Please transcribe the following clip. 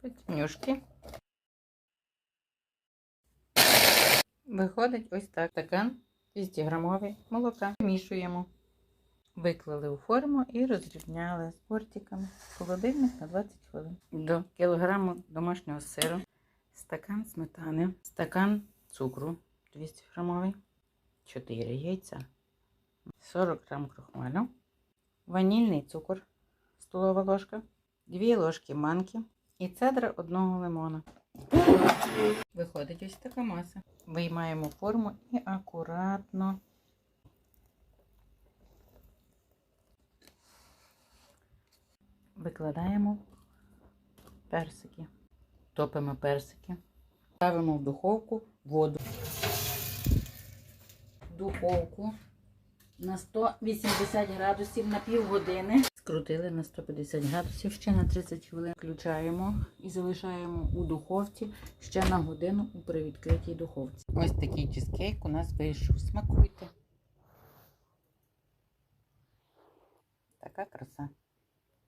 печенюшки. Виходить ось так. Стакан 200 грамовий молока. Вмішуємо. Виклали у форму і розрівняли з бортиками. Холодильник на 20 хвилин. До кілограму домашнього сиру, стакан сметани, стакан цукру 200 грамовий, 4 яйця, 40 грам крохмалю, ванільний цукор, столова ложка, 2 ложки манки і цедра одного лимона. Виходить ось така маса. Виймаємо форму і акуратно викладаємо персики. Топимо персики. Ставимо в духовку воду. Духовку на 180 градусів на півгодини. Скрутили на 150 градусів ще на 30 хвилин. Включаємо і залишаємо у духовці ще на годину у привідкритій духовці. Ось такий чизкейк у нас вийшов. Смакуйте. Така краса.